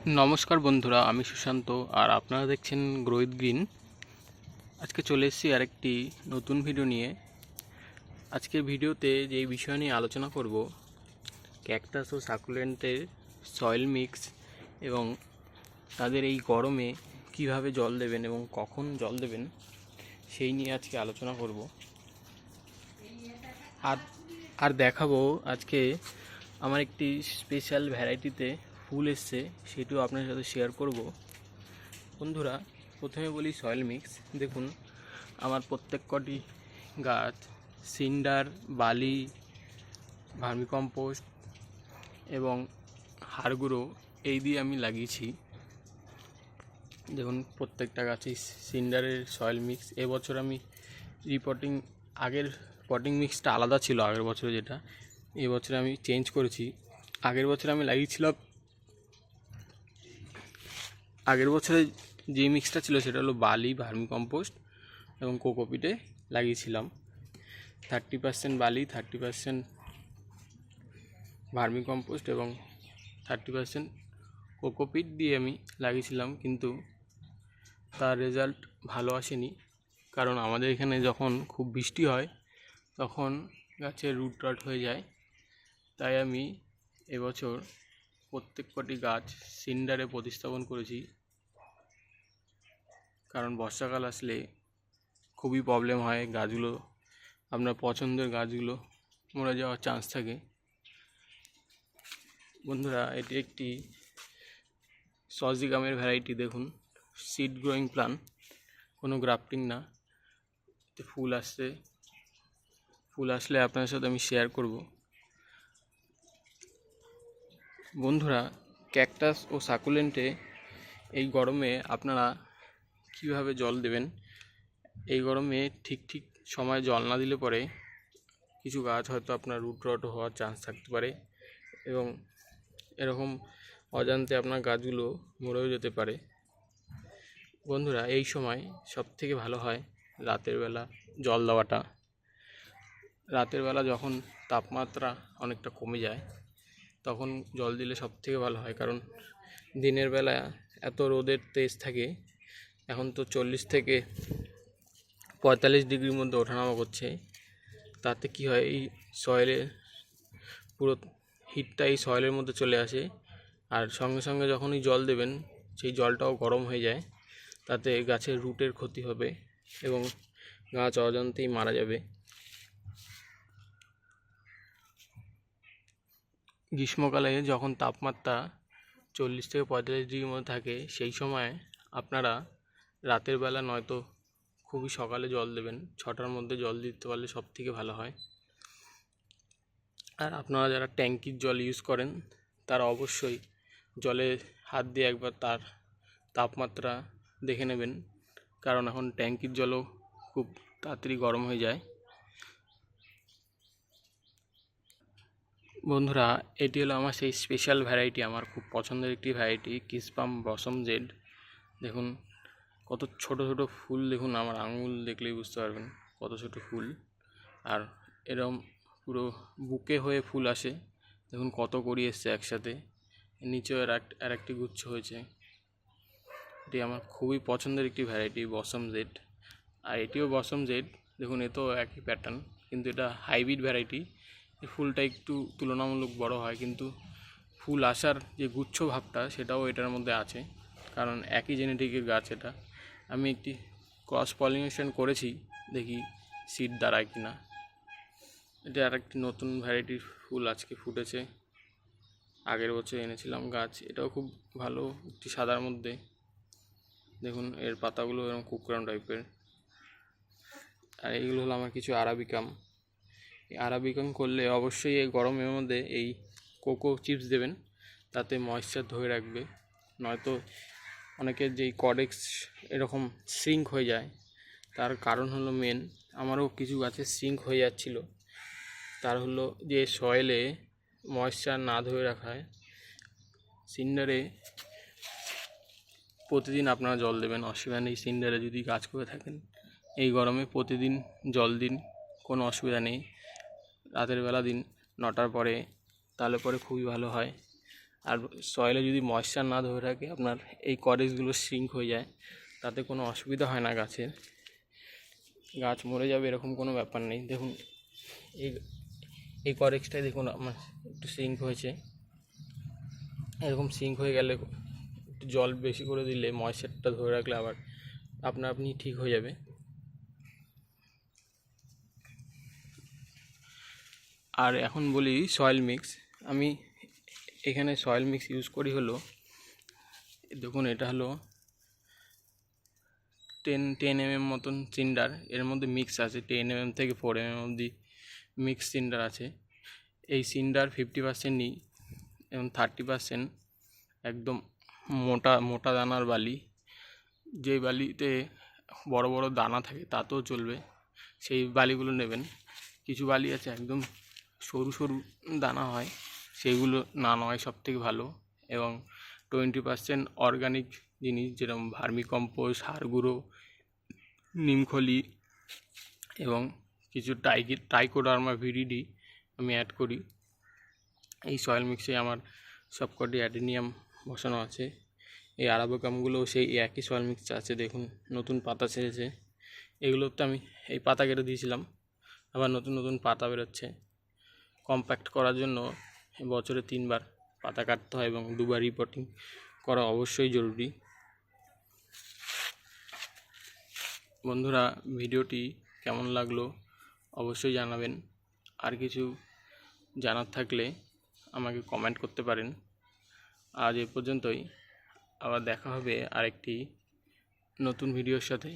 নমস্কার বন্ধুরা, আমি সুশান্ত আর আপনারা দেখছেন গ্রোহিত গ্রিন। আজকে চলে এসেছি আরেকটি নতুন ভিডিও নিয়ে। আজকের ভিডিওতে যেই বিষয় নিয়ে আলোচনা করব, ক্যাকটাস ও সাকুলেন্টের সয়েল মিক্স এবং তাদের এই গরমে কীভাবে জল দেবেন এবং কখন জল দেবেন, সেই নিয়ে আজকে আলোচনা করব। আর আর দেখাবো আজকে আমার একটি স্পেশাল ভ্যারাইটিতে ফুল এসছে, সেটিও আপনার সাথে শেয়ার করব। বন্ধুরা, প্রথমে বলি সয়েল মিক্স দেখুন, আমার প্রত্যেক কটি গাছ, সিন্ডার, বালি, ভার্মিকম্পোস্ট এবং হাড়গুঁড়ো, এই দিয়ে আমি লাগিয়েছি। দেখুন, প্রত্যেকটা গাছেই সিন্ডারের সয়েল মিক্স এবছর আমি রিপোর্টিং আগের পটিং মিক্সটা আলাদা ছিল আগের বছরে যেটা। এবছরে আমি চেঞ্জ করেছি। আগের বছর আমি লাগিয়েছিলাম আগের বছরে যে মিক্সটা ছিল সেটা হলো বালি, ভার্মি কম্পোস্ট এবং কোকোপিটে লাগিয়েছিলাম। থার্টি পার্সেন্ট বালি থার্টি পার্সেন্ট ভার্মি কম্পোস্ট এবং থার্টি পার্সেন্ট কোকোপিট দিয়ে আমি লাগিয়েছিলাম, কিন্তু তার রেজাল্ট ভালো আসেনি। কারণ আমাদের এখানে যখন খুব বৃষ্টি হয়, তখন গাছের রুট রট হয়ে যায়। তাই আমি এবছর প্রত্যেক কটি গাছ সিন্ডারে প্রতিস্থাপন করেছি। কারণ বর্ষাকাল আসলে খুবই প্রবলেম হয় গাছগুলো। আপনার পছন্দের গাছগুলো মরে যাওয়ার চান্স থাকে। বন্ধুরা, এটি একটি সজিগামের ভ্যারাইটি দেখুন। সিড গ্রোয়িং প্লান কোনো গ্রাফটিং না। ফুল আসছে। ফুল আসলে আপনার সাথে আমি শেয়ার করব। বন্ধুরা, ক্যাকটাস ও সাকুলেন্টে এই গরমে আপনারা কীভাবে জল দেবেন? এই গরমে ঠিক ঠিক সময় জল না দিলে পরে কিছু গাছ হয়তো আপনার রুট রট হওয়ার চান্স থাকতে পারে এবং এরকম অজান্তে আপনার গাছগুলো মরেও যেতে পারে। বন্ধুরা, এই সময় সব থেকে ভালো হয় রাতের বেলা জল দেওয়াটা। রাতের বেলা যখন তাপমাত্রা অনেকটা কমে যায় তখন জল দিলে সব থেকে ভালো হয়। কারণ দিনের বেলা এত রোদের তেজ থাকে, এখন তো চল্লিশ থেকে পঁয়তাল্লিশ ডিগ্রির মধ্যে ওঠানামা করছে। তাতে কি হয়, এই সয়েলে পুরো হিটটা এই সয়েলের মধ্যে চলে আসে। আর সঙ্গে সঙ্গে যখনই জল দেবেন, সেই জলটাও গরম হয়ে যায়। তাতে গাছের রুটের ক্ষতি হবে এবং গাছ অজান্তেই মারা যাবে। গ্রীষ্মকালে যখন তাপমাত্রা চল্লিশ থেকে পঁয়তাল্লিশ ডিগ্রির মধ্যে থাকে, সেই সময় আপনারা রাতের বেলা নয়তো খুবই সকালে জল দেবেন। ছটার মধ্যে জল দিতে পারলে সব থেকে ভালো হয়। আর আপনারা যারা ট্যাঙ্কির জল ইউজ করেন, তারা অবশ্যই জলে হাত দিয়ে একবার তার তাপমাত্রা দেখে নেবেন। কারণ এখন ট্যাঙ্কির জলও খুব তাড়াতাড়ি গরম হয়ে যায়। বন্ধুরা, এটি হলো আমার সেই স্পেশাল ভ্যারাইটি আমার খুব পছন্দের একটি ভ্যারাইটি কিসপাম বসম জেড দেখুন, কত ছোট ছোট ফুল, দেখুন আমার আঙুল দেখলেই বুঝতে পারবেন কত ছোট ফুল। আর এরম পুরো বুকে হয়ে ফুল আসে, দেখুন কত করি এসছে একসাথে। নিচেও আর এক, আর একটি গুচ্ছ হয়েছে। এটি আমার খুবই পছন্দের একটি ভ্যারাইটি বসম জেড আর এটিও বসম জেড দেখুন এ তো একই প্যাটার্ন কিন্তু এটা হাইব্রিড ভ্যারাইটি এই ফুলটা একটু তুলনামূলক বড় হয়, কিন্তু ফুল আসার যে গুচ্ছ ভাবটা সেটাও এটার মধ্যে আছে, কারণ একই জেনেটিকের গাছ এটা। আমি একটি ক্রস পলিনেশন করেছি, দেখি সিড দাঁড়ায় কি না এটা আর একটি নতুন ভ্যারাইটির ফুল আজকে ফুটেছে। আগের বছর এনেছিলাম গাছ, এটাও খুব ভালো, একটি সাদার মধ্যে। দেখুন, এর পাতাগুলো এরকম কুকরাম টাইপের আর এইগুলো হলো আমার কিছু আরাবিকাম এই আরাবিকাম করলে অবশ্যই এই গরমের মধ্যে এই কোকো চিপস দেবেন, তাতে ময়েশ্চার ধরে রাখবে। নয়তো অনেকের যেই কডেক্স এরকম সিঙ্ক হয়ে যায়, তার কারণ হলো মেন আমারও কিছু গাছে সিঙ্ক হয়ে যাচ্ছিল। তার হলো যে সয়েলে ময়েশ্চার না ধরে রাখায় সিন্ডারে প্রতিদিন আপনারা জল দেবেন। অসুবিধা নেই সিন্ডারে যদি কাজ করে থাকেন, এই গরমে প্রতিদিন জল দিন, কোনো অসুবিধা নেই। রাতের বেলা দিন নটার পরে, তাহলে পরে খুবই ভালো হয়। আর সয়েলে যদি ময়েশ্চার না ধরে রাখে আপনার এই করেজগুলো সিঙ্ক হয়ে যায়, তাতে কোনো অসুবিধা হয় না গাছের। গাছ মরে যাবে এরকম কোনো ব্যাপার নেই। দেখুন, এই এই করেক্সটাই দেখুন আমার একটু সিঙ্ক হয়েছে। এরকম সিঙ্ক হয়ে গেলে একটু জল বেশি করে দিলে ময়েশ্চারটা ধরে রাখলে আবার আপনা আপনি ঠিক হয়ে যাবে। আর এখন বলি সয়েল মিক্স আমি এখানে সয়েল মিক্স ইউজ করি হলো, দেখুন এটা হলো টেন টেন এম এম মতন সিন্ডার এর মধ্যে মিক্স আছে টেন এম এম থেকে ফোর এম এম অবধি মিক্স সিন্ডার আছে। এই সিন্ডার ফিফটি পার্সেন্ট নিই এবং থার্টি পার্সেন্ট একদম মোটা মোটা দানার বালি। যেই বালিতে বড় বড় দানা থাকে তাতেও চলবে। সেই বালিগুলো নেবেন। কিছু বালি আছে একদম সরু সরু দানা হয় সেইগুলো না নেওয়াই সব থেকে ভালো। এবং টোয়েন্টি পার্সেন্ট অর্গানিক জিনিস যেরকম ভার্মি সার গুঁড়ো নিমখলি এবং কিছু টাইকি টাইকোডার্মা ভিডিডি আমি অ্যাড করি। এই সয়েল মিক্সে আমার সবকটি অ্যাডেনিয়াম বসানো আছে। এই আরাবোকামগুলোও সেই একই সয়েল মিক্স আছে, দেখুন নতুন পাতা ছেড়েছে। এগুলোতে আমি এই পাতা কেটে দিয়েছিলাম, আবার নতুন নতুন পাতা বেরোচ্ছে। কম্প্যাক্ট করার জন্য বছরে তিনবার পাতা কাটতে হয় এবং দুবার রিপোর্টিং করা অবশ্যই জরুরি। বন্ধুরা, ভিডিওটি কেমন লাগল অবশ্যই জানাবেন। আর কিছু জানার থাকলে আমাকে কমেন্ট করতে পারেন। আজ এ পর্যন্তই। আবার দেখা হবে আরেকটি নতুন ভিডিওর সাথে।